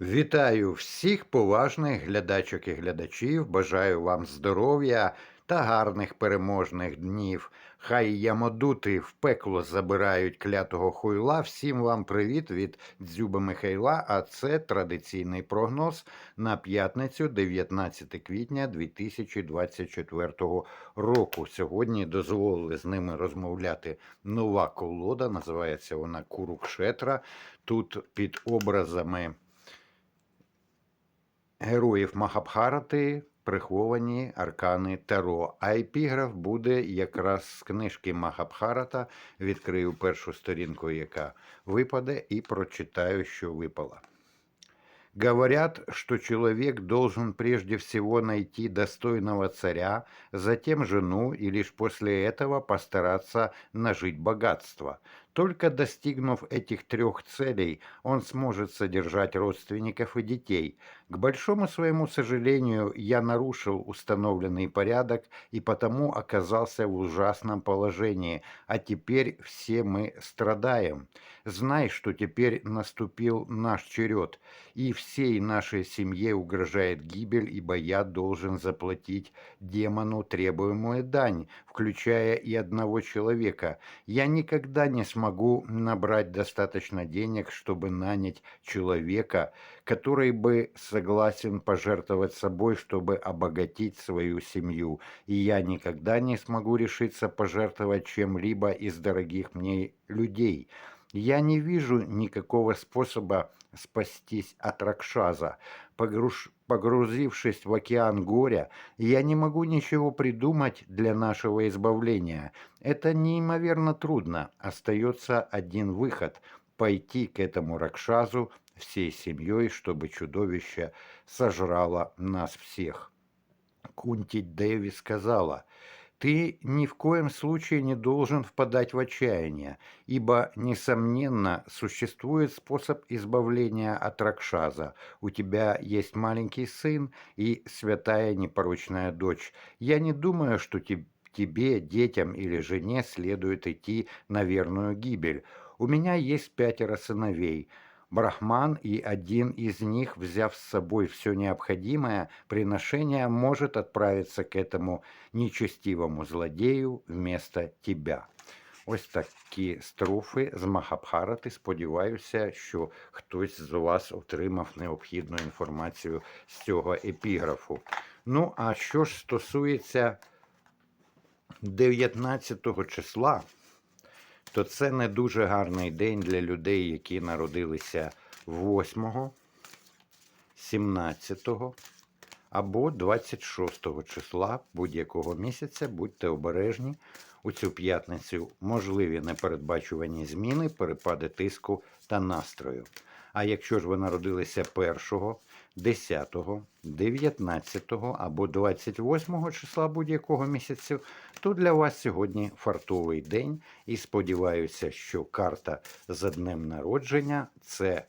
Вітаю всіх поважних глядачок і глядачів. Бажаю вам здоров'я та гарних переможних днів. Хай ямодути в пекло забирають клятого хуйла. Всім вам привіт від Дзюби Михайла. А це традиційний прогноз на п'ятницю, 19 квітня 2024 року. Сьогодні дозволили з ними розмовляти нова колода. Називається вона Курукшетра. Тут під образами героїв Махабхарати приховані аркани Таро. А епіграф буде якраз з книжки Махабхарата. Відкрию першу сторінку, яка випаде, і прочитаю, що випала. Говорят, что человек должен прежде всего найти достойного царя, затем жену и лишь после этого постараться нажить богатство. Только достигнув этих трех целей, он сможет содержать родственников и детей. К большому своему сожалению, я нарушил установленный порядок и потому оказался в ужасном положении, а теперь все мы страдаем. Знай, что теперь наступил наш черед, и всей нашей семье угрожает гибель, ибо я должен заплатить демону требуемую дань, включая и одного человека. Я никогда не смогу набрать достаточно денег, чтобы нанять человека, который бы согласен пожертвовать собой, чтобы обогатить свою семью. И я никогда не смогу решиться пожертвовать чем-либо из дорогих мне людей. Я не вижу никакого способа спастись от Ракшаза. Погруж- Погрузившись в океан горя, я не могу ничего придумать для нашего избавления. Это неимоверно трудно. Остается один выход – пойти к этому Ракшазу всей семьей, чтобы чудовище сожрало нас всех. Кунти Дэви сказала – ты ни в коем случае не должен впадать в отчаяние, ибо, несомненно, существует способ избавления от Ракшаза. У тебя есть маленький сын и святая непорочная дочь. Я не думаю, что те- тебе, детям или жене следует идти на верную гибель. У меня есть пятеро сыновей. Брахман и один из них, взяв с собой все необходимое приношение, может отправиться к этому нечестивому злодею вместо тебя. Ось такі строфи з Махабхарати. Сподіваюся, що хтось з вас отримав необхідну інформацію з цього епіграфу. Ну, а що ж стосується 19 числа, то це не дуже гарний день для людей, які народилися 8, 17 або 26 числа будь-якого місяця. Будьте обережні. У цю п'ятницю можливі непередбачувані зміни, перепади тиску та настрою. А якщо ж ви народилися 1, 10, 19 або 28 числа будь-якого місяцю, то для вас сьогодні фартовий день. І сподіваюся, що карта за днем народження це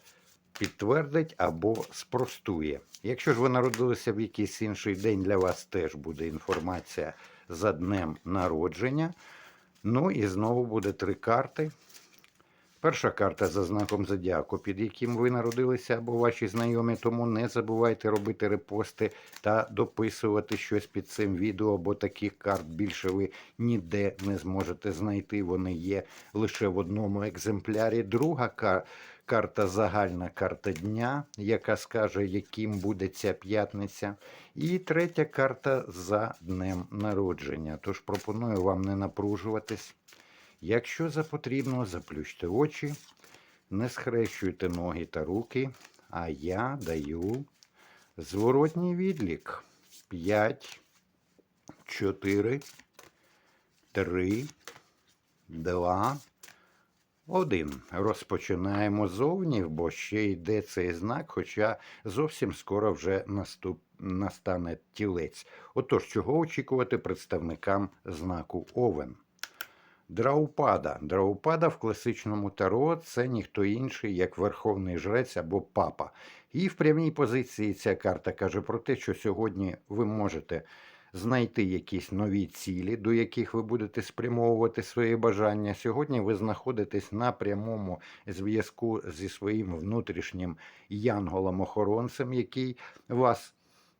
підтвердить або спростує. Якщо ж ви народилися в якийсь інший день, для вас теж буде інформація за днем народження. Ну і знову буде три карти. Перша карта за знаком зодіаку, під яким ви народилися або ваші знайомі, тому не забувайте робити репости та дописувати щось під цим відео, бо таких карт більше ви ніде не зможете знайти. Вони є лише в одному екземплярі. Друга кар- карта загальна карта дня, яка скаже, яким буде ця п'ятниця. І третя карта за днем народження. Тож пропоную вам не напружуватись. Якщо за потрібно, заплющте очі, не схрещуйте ноги та руки, а я даю зворотній відлік. 5, 4, 3, 2, 1. Розпочинаємо зовні, бо ще йде цей знак, хоча зовсім скоро вже наступ... настане тілець. Отож, чого очікувати представникам знаку Овен? Драупада. Драупада в класичному таро це ніхто інший, як верховний жрець або папа. І в прямій позиції ця карта каже про те, що сьогодні ви можете знайти якісь нові цілі, до яких ви будете спрямовувати свої бажання. Сьогодні ви знаходитесь на прямому зв'язку зі своїм внутрішнім янголом-охоронцем, який вас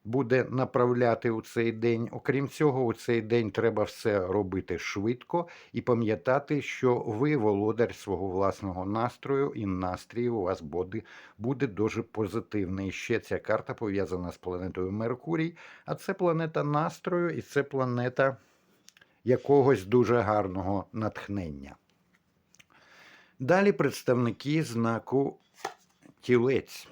буде направляти у цей день. Окрім цього, у цей день треба все робити швидко і пам'ятати, що ви володар свого власного настрою, і настрій у вас буде, буде дуже позитивний. Ще ця карта пов'язана з планетою Меркурій, а це планета настрою і це планета якогось дуже гарного натхнення. Далі представники знаку тілець.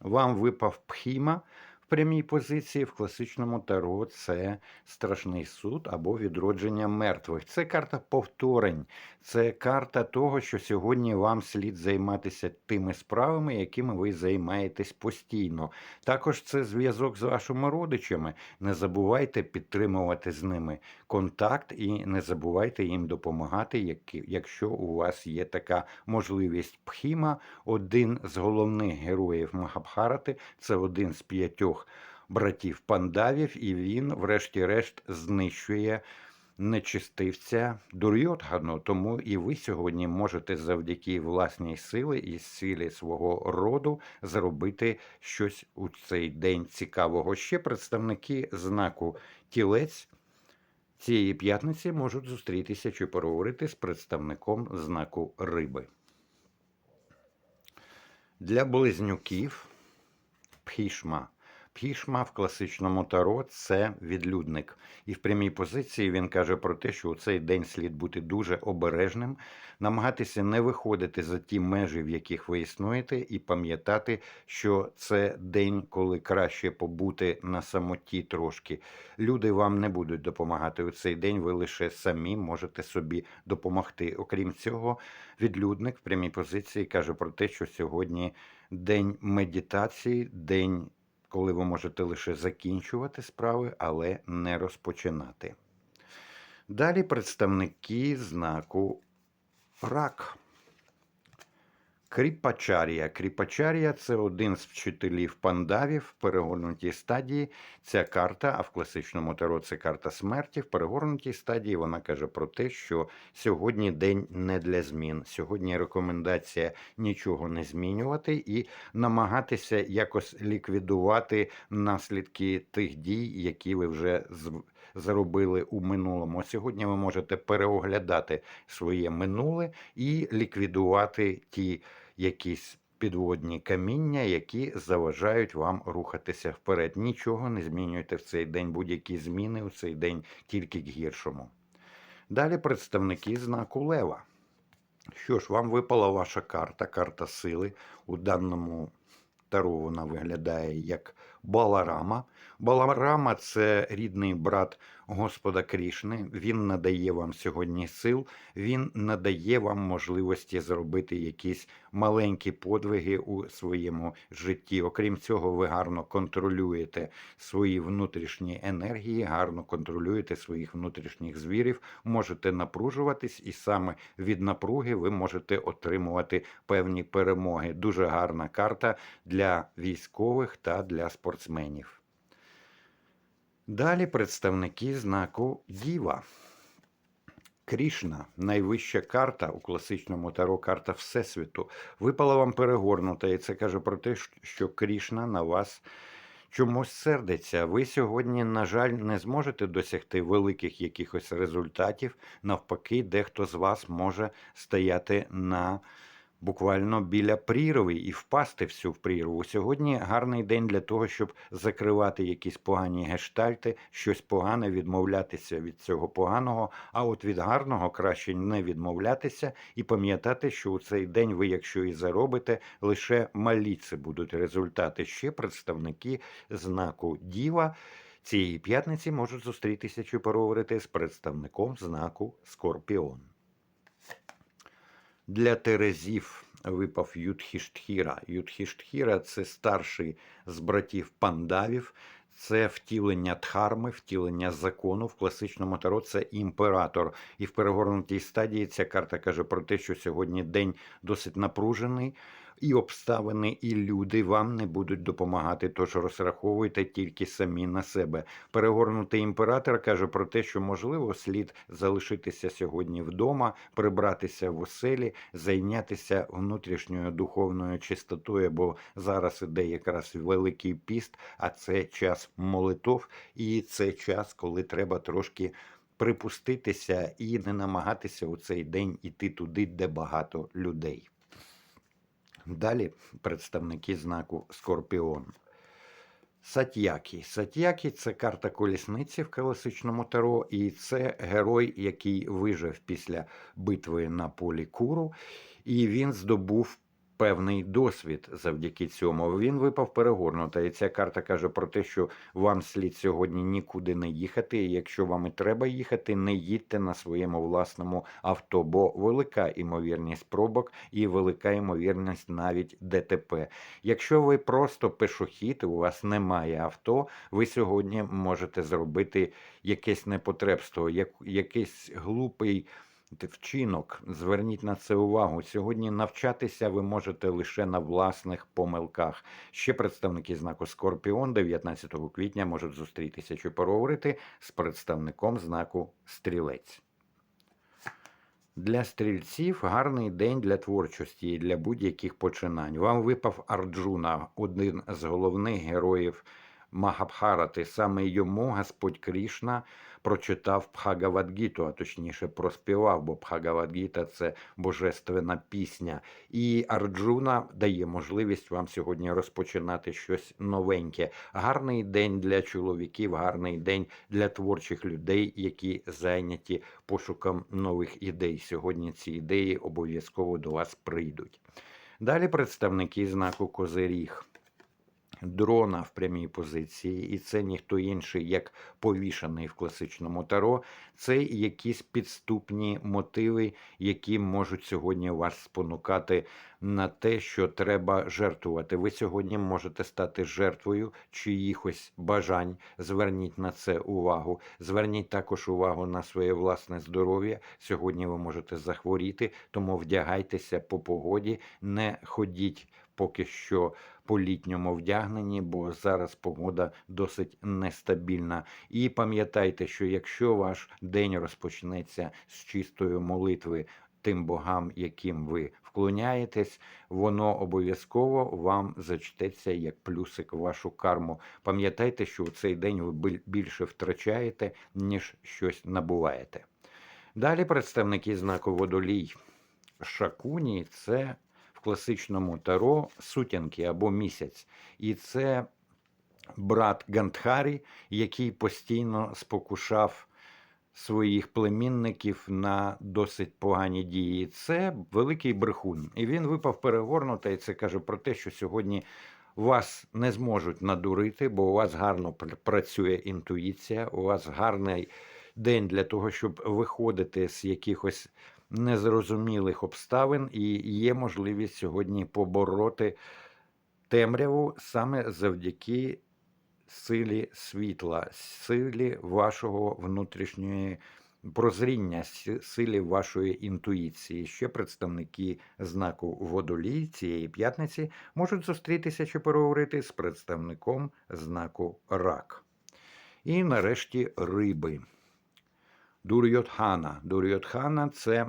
Вам випав пхіма прямій позиції в класичному таро це страшний суд або відродження мертвих. Це карта повторень, це карта того, що сьогодні вам слід займатися тими справами, якими ви займаєтесь постійно. Також це зв'язок з вашими родичами. Не забувайте підтримувати з ними контакт і не забувайте їм допомагати, якщо у вас є така можливість. Пхіма один з головних героїв Махабхарати, це один з п'ятьох братів пандавів, і він, врешті-решт, знищує нечистивця Дурйотгану. Тому і ви сьогодні можете завдяки власній силі і силі свого роду зробити щось у цей день цікавого. Ще представники знаку тілець. Цієї п'ятниці можуть зустрітися чи поговорити з представником знаку риби. Для близнюків Пхішма. Пхішма в класичному таро це відлюдник. І в прямій позиції він каже про те, що у цей день слід бути дуже обережним, намагатися не виходити за ті межі, в яких ви існуєте, і пам'ятати, що це день, коли краще побути на самоті трошки. Люди вам не будуть допомагати у цей день, ви лише самі можете собі допомогти. Окрім цього, відлюдник в прямій позиції каже про те, що сьогодні день медитації, день, коли ви можете лише закінчувати справи, але не розпочинати. Далі представники знаку рак. Кріпачарія. Кріпачарія це один з вчителів пандавів в перегорнутій стадії. Ця карта, а в класичному таро це карта смерті. В перегорнутій стадії вона каже про те, що сьогодні день не для змін. Сьогодні рекомендація нічого не змінювати і намагатися якось ліквідувати наслідки тих дій, які ви вже заробили у минулому. Сьогодні ви можете переоглядати своє минуле і ліквідувати ті якісь підводні каміння, які заважають вам рухатися вперед. Нічого не змінюйте в цей день. Будь-які зміни у цей день тільки к гіршому. Далі представники знаку Лева. Що ж, вам випала ваша карта, карта сили. У даному таро вона виглядає як Баларама. Баларама це рідний брат Господа Крішни. Він надає вам сьогодні сил, він надає вам можливості зробити якісь маленькі подвиги у своєму житті. Окрім цього, ви гарно контролюєте свої внутрішні енергії, гарно контролюєте своїх внутрішніх звірів, можете напружуватись, і саме від напруги ви можете отримувати певні перемоги. Дуже гарна карта для військових та для спортсменів. Далі представники знаку Діва. Крішна, найвища карта у класичному таро, карта Всесвіту, випала вам перегорнута, і це каже про те, що Крішна на вас чомусь сердиться. Ви сьогодні, на жаль, не зможете досягти великих якихось результатів. Навпаки, дехто з вас може стояти на буквально біля прірви і впасти всю в прірву. Сьогодні гарний день для того, щоб закривати якісь погані гештальти, щось погане, відмовлятися від цього поганого. А от від гарного краще не відмовлятися і пам'ятати, що у цей день ви, якщо і заробите, лише малі це будуть результати. Ще представники знаку Діва. Цієї п'ятниці можуть зустрітися чи поговорити з представником знаку Скорпіон. Для Терезів випав Юдхіштхіра. Юдхіштхіра це старший з братів пандавів, це втілення дхарми, втілення закону. В класичному таро це імператор. І в перегорнутій стадії ця карта каже про те, що сьогодні день досить напружений. І обставини, і люди вам не будуть допомагати, тож розраховуйте тільки самі на себе. Перегорнутий імператор каже про те, що можливо слід залишитися сьогодні вдома, прибратися в оселі, зайнятися внутрішньою духовною чистотою, бо зараз іде якраз великий піст, а це час молитов, і це час, коли треба трошки припуститися і не намагатися у цей день іти туди, де багато людей. Далі представники знаку Скорпіон. Сатьякі. Сатьякі це карта колісниці в класичному таро, і це герой, який вижив після битви на полі Куру, і він здобув певний досвід завдяки цьому. Він випав перегорнута, і ця карта каже про те, що вам слід сьогодні нікуди не їхати. І якщо вам і треба їхати, не їдьте на своєму власному авто, бо велика імовірність пробок і велика ймовірність навіть ДТП. Якщо ви просто пешохід, у вас немає авто, ви сьогодні можете зробити якесь непотребство, як, якийсь глупий вчинок. Зверніть на це увагу. Сьогодні навчатися ви можете лише на власних помилках. Ще представники знаку Скорпіон 19 квітня можуть зустрітися чи поговорити з представником знаку Стрілець. Для стрільців гарний день для творчості і для будь-яких починань. Вам випав Арджуна, один з головних героїв Махабхарати. Саме йому Господь Крішна прочитав Бхагавадгіту, а точніше проспівав, бо Бхагавадгіта це божественна пісня. І Арджуна дає можливість вам сьогодні розпочинати щось новеньке. Гарний день для чоловіків, гарний день для творчих людей, які зайняті пошуком нових ідей. Сьогодні ці ідеї обов'язково до вас прийдуть. Далі представники знаку Козиріг дрона в прямій позиції, і це ніхто інший, як повішаний в класичному таро. Це якісь підступні мотиви, які можуть сьогодні вас спонукати на те, що треба жертвувати. Ви сьогодні можете стати жертвою чиїхось бажань. Зверніть на це увагу. Зверніть також увагу на своє власне здоров'я. Сьогодні ви можете захворіти, тому вдягайтеся по погоді, не ходіть поки що по літньому вдягненні, бо зараз погода досить нестабільна. І пам'ятайте, що якщо ваш день розпочнеться з чистої молитви тим богам, яким ви вклоняєтесь, воно обов'язково вам зачтеться як плюсик в вашу карму. Пам'ятайте, що в цей день ви більше втрачаєте, ніж щось набуваєте. Далі представники знаку водолій. Шакуні це класичному таро сутінки або місяць. І це брат Гандхарі, який постійно спокушав своїх племінників на досить погані дії. Це великий брехун. І він випав перегорнута, і це каже про те, що сьогодні. Вас не зможуть надурити, бо у вас гарно працює інтуїція, у вас гарний день для того, щоб виходити з якихось незрозумілих обставин, і є можливість сьогодні побороти темряву саме завдяки силі світла, силі вашого внутрішньої. Прозріння силі вашої інтуїції. Ще представники знаку водолій цієї п'ятниці можуть зустрітися чи переговорити з представником знаку рак. І нарешті риби. Дурйотхана. Дурйотхана це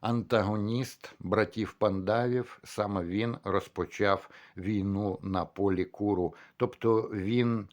антагоніст братів пандавів. Саме він розпочав війну на полі куру. Тобто він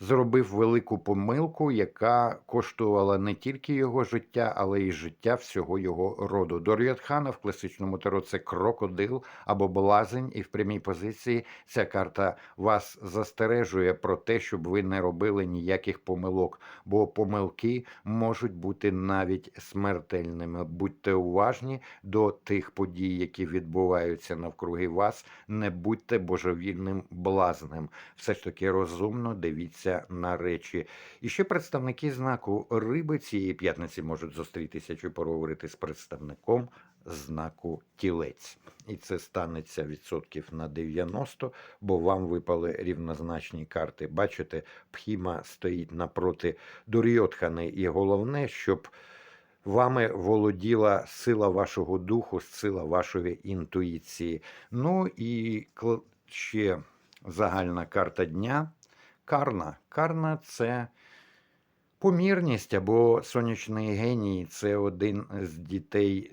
зробив велику помилку, яка коштувала не тільки його життя, але й життя всього його роду. Дор'ятхана в класичному таро це крокодил або блазень, і в прямій позиції ця карта вас застережує про те, щоб ви не робили ніяких помилок, бо помилки можуть бути навіть смертельними. Будьте уважні до тих подій, які відбуваються навкруги вас. Не будьте божевільним блазнем. Все ж таки розумно дивіться на речі. І ще представники знаку риби цієї п'ятниці можуть зустрітися чи поговорити з представником знаку тілець. І це станеться відсотків на 90, бо вам випали рівнозначні карти. Бачите, пхіма стоїть напроти Дурйотхани. І головне, щоб вами володіла сила вашого духу, сила вашої інтуїції. Ну і ще загальна карта дня. Карна. Карна це помірність або сонячний геній. Це один з дітей.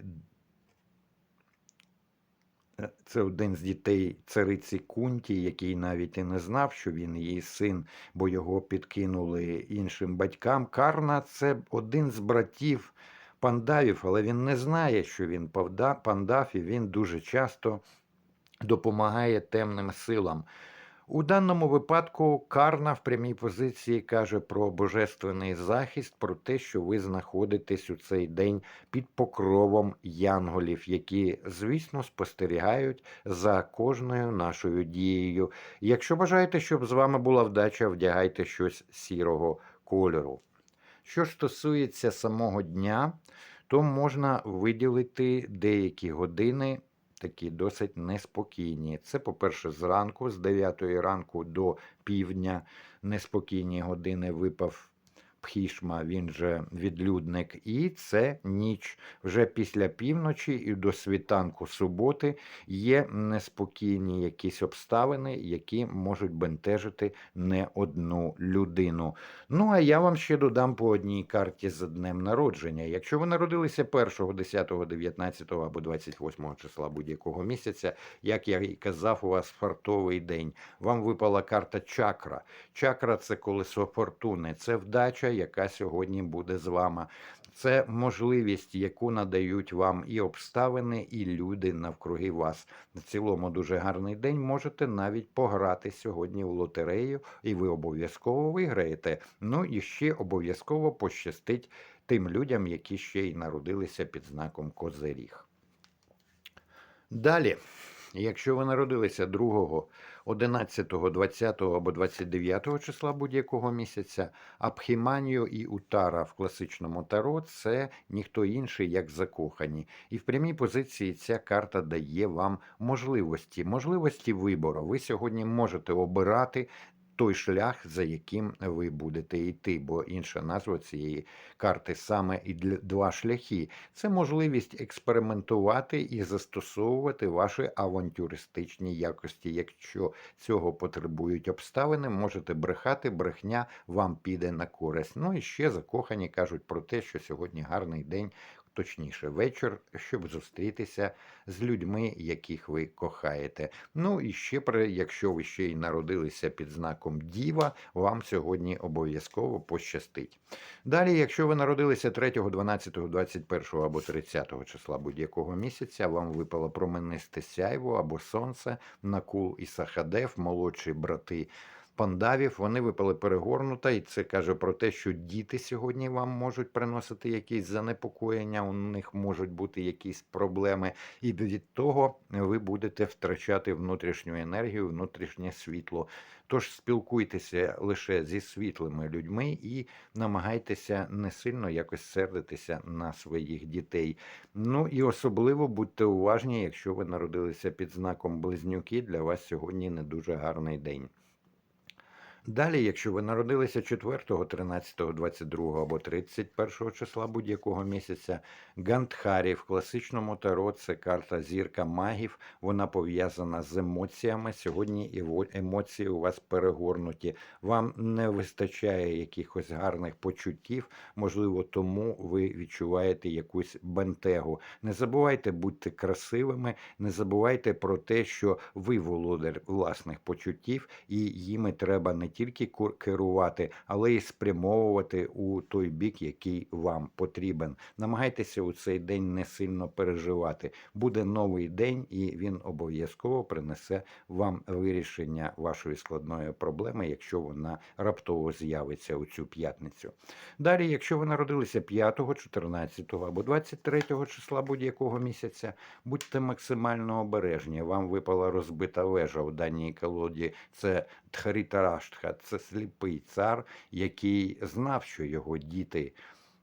е, Це один з дітей цариці Кунті, який навіть і не знав, що він її син, бо його підкинули іншим батькам. Карна це один з братів пандавів, але він не знає, що він пандав, і він дуже часто допомагає темним силам. У даному випадку Карна в прямій позиції каже про божественний захист, про те, що ви знаходитесь у цей день під покровом янголів, які, звісно, спостерігають за кожною нашою дією. Якщо бажаєте, щоб з вами була вдача, вдягайте щось сірого кольору. Що ж стосується самого дня, то можна виділити деякі години такі досить неспокійні. Це, по-перше, зранку, з 9 ранку до півдня, неспокійні години випав Пхішма, він же відлюдник, і це ніч. Вже після півночі і до світанку суботи є неспокійні якісь обставини, які можуть бентежити не одну людину. Ну, а я вам ще додам по одній карті за днем народження. Якщо ви народилися 1, 10, 19 або 28 числа будь-якого місяця, як я і казав, у вас фартовий день. Вам випала карта чакра. Чакра це колесо фортуни, це вдача, яка сьогодні буде з вами. Це можливість, яку надають вам і обставини, і люди навкруги вас. В цілому дуже гарний день. Можете навіть пограти сьогодні в лотерею, і ви обов'язково виграєте. Ну і ще обов'язково пощастить тим людям, які ще й народилися під знаком Козиріг. Далі, якщо ви народилися 2, 11, 20 або 29 числа будь-якого місяця, Абхіманіо і Утара в класичному таро це ніхто інший, як закохані. І в прямій позиції ця карта дає вам можливості, можливості вибору. Ви сьогодні можете обирати. Той шлях, за яким ви будете йти, бо інша назва цієї карти саме і два шляхи. Це можливість експериментувати і застосовувати ваші авантюристичні якості. Якщо цього потребують обставини, можете брехати, брехня вам піде на користь. Ну і ще закохані кажуть про те, що сьогодні гарний день. Точніше, вечір, щоб зустрітися з людьми, яких ви кохаєте. Ну і ще якщо ви ще й народилися під знаком Діва, вам сьогодні обов'язково пощастить. Далі, якщо ви народилися 3, 12, 21 або 30 числа будь-якого місяця, вам випало променисте сяйво або сонце, Накул і Сахадев, молодші брати. Пандавів, вони випали перегорнута, і це каже про те, що діти сьогодні вам можуть приносити якісь занепокоєння, у них можуть бути якісь проблеми, і від того ви будете втрачати внутрішню енергію, внутрішнє світло. Тож спілкуйтеся лише зі світлими людьми і намагайтеся не сильно якось сердитися на своїх дітей. Ну і особливо будьте уважні, якщо ви народилися під знаком близнюки, для вас сьогодні не дуже гарний день. Далі, якщо ви народилися 4, 13, 22 або 31 числа будь-якого місяця, Гандхарі в класичному таро це карта зірка магів. Вона пов'язана з емоціями. Сьогодні емоції у вас перегорнуті. Вам не вистачає якихось гарних почуттів. Можливо, тому ви відчуваєте якусь бентегу. Не забувайте бути красивими, не забувайте про те, що ви володар власних почуттів, і їми треба не тільки керувати, але й спрямовувати у той бік, який вам потрібен. Намагайтеся у цей день не сильно переживати. Буде новий день, і він обов'язково принесе вам вирішення вашої складної проблеми, якщо вона раптово з'явиться у цю п'ятницю. Далі, якщо ви народилися 5, 14 або 23 числа будь-якого місяця, будьте максимально обережні. Вам випала розбита вежа у даній колоді. Це Тхарітараштха, це сліпий цар, який знав, що його діти,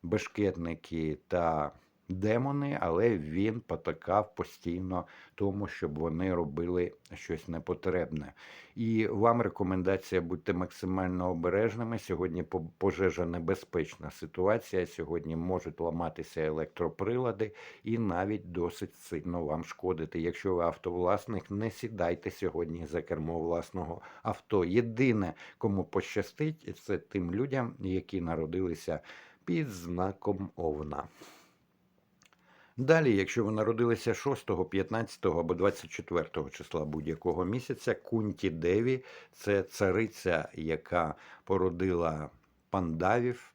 бешкетники та демони, але він потакав постійно тому, щоб вони робили щось непотребне. І вам рекомендація будьте максимально обережними. Сьогодні по- пожежа небезпечна ситуація. Сьогодні можуть ламатися електроприлади і навіть досить сильно вам шкодити. Якщо ви автовласник, не сідайте сьогодні за кермо власного авто. Єдине, кому пощастить, це тим людям, які народилися під знаком Овна. Далі, якщо ви народилися 6, 15 або 24 числа будь-якого місяця, Кунті Деві це цариця, яка породила пандавів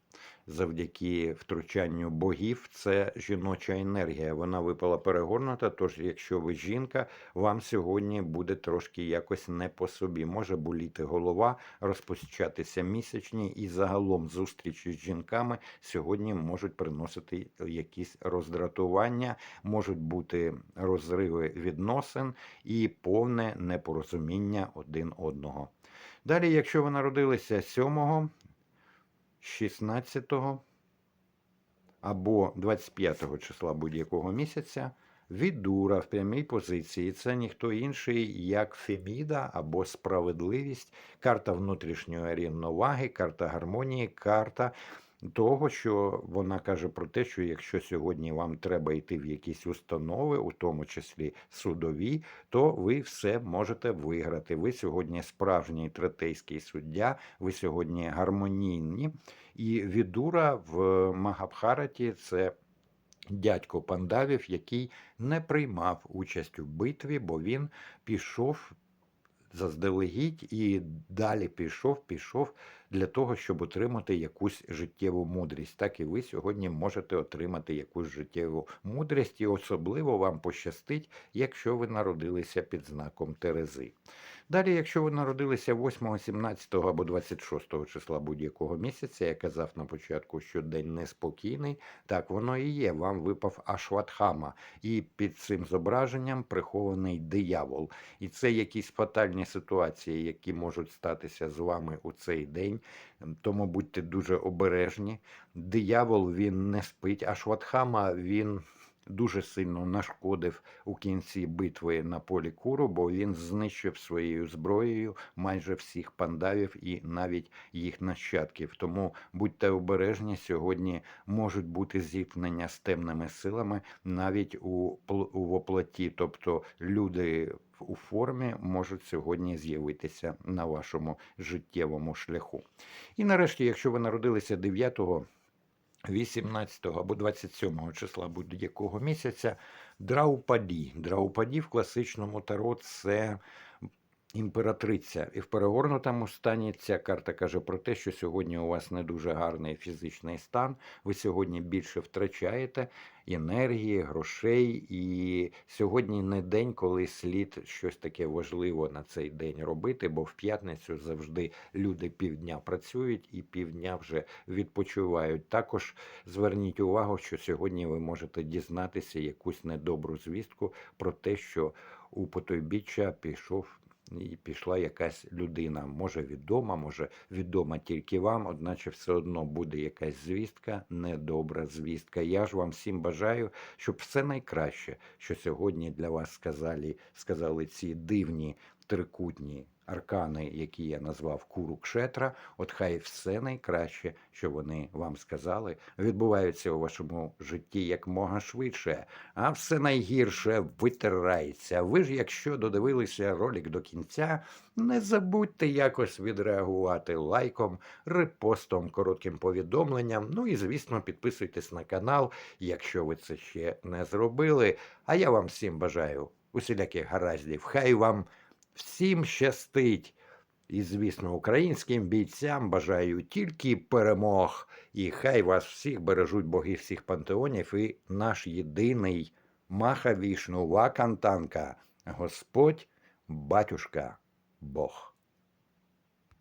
завдяки втручанню богів. Це жіноча енергія. Вона випала перегорнута. Тож, якщо ви жінка, вам сьогодні буде трошки якось не по собі. Може боліти голова, розпочатися місячні, і загалом зустрічі з жінками сьогодні можуть приносити якісь роздратування, можуть бути розриви відносин і повне непорозуміння один одного. Далі, якщо ви народилися 7, 16 або 25 числа будь-якого місяця, Відура в прямій позиції. Це ніхто інший, як Феміда або справедливість, карта внутрішньої рівноваги, карта гармонії, карта того, що вона каже про те, що якщо сьогодні вам треба йти в якісь установи, у тому числі судові, то ви все можете виграти. Ви сьогодні справжній третейський суддя, ви сьогодні гармонійні. І Відура в Магабхараті це дядько пандавів, який не приймав участь у битві, бо він пішов заздалегідь і далі пішов, пішов для того, щоб отримати якусь життєву мудрість. Так і ви сьогодні можете отримати якусь життєву мудрість, і особливо вам пощастить, якщо ви народилися під знаком Терези. Далі, якщо ви народилися 8, 17 або 26 числа будь-якого місяця, я казав на початку, що день неспокійний, так воно і є. Вам випав Ашватхама, і під цим зображенням прихований диявол. І це якісь фатальні ситуації, які можуть статися з вами у цей день. Тому будьте дуже обережні. Диявол він не спить, а Шватхама він дуже сильно нашкодив у кінці битви на полі Куру, бо він знищив своєю зброєю майже всіх пандавів і навіть їх нащадків. Тому будьте обережні, сьогодні можуть бути зіткнення з темними силами навіть у у воплоті, тобто люди у формі можуть сьогодні з'явитися на вашому життєвому шляху. І нарешті, якщо ви народилися 9 18 або 27 числа будь-якого місяця, Драупаді. Драупаді в класичному таро це імператриця. І в перегорнутому стані ця карта каже про те, що сьогодні у вас не дуже гарний фізичний стан. Ви сьогодні більше втрачаєте енергії, грошей. І сьогодні не день, коли слід щось таке важливе на цей день робити, бо в п'ятницю завжди люди півдня працюють і півдня вже відпочивають. Також зверніть увагу, що сьогодні ви можете дізнатися якусь недобру звістку про те, що у потойбіччя пішов. І пішла якась людина, може відома, може відома тільки вам, одначе все одно буде якась звістка, недобра звістка. Я ж вам всім бажаю, щоб все найкраще, що сьогодні для вас сказали, сказали ці дивні трикутні аркани, які я назвав Куру Кшетра, от хай все найкраще, що вони вам сказали, відбувається у вашому житті якмога швидше, а все найгірше витирається. Ви ж, якщо додивилися ролик до кінця, не забудьте якось відреагувати лайком, репостом, коротким повідомленням. Ну і, звісно, підписуйтесь на канал, якщо ви це ще не зробили. А я вам всім бажаю усіляких гараздів. Хай вам всім щастить. І, звісно, українським бійцям бажаю тільки перемог. І хай вас всіх бережуть боги всіх пантеонів і наш єдиний Маха Вішну Вакантанка, Господь, батюшка, Бог.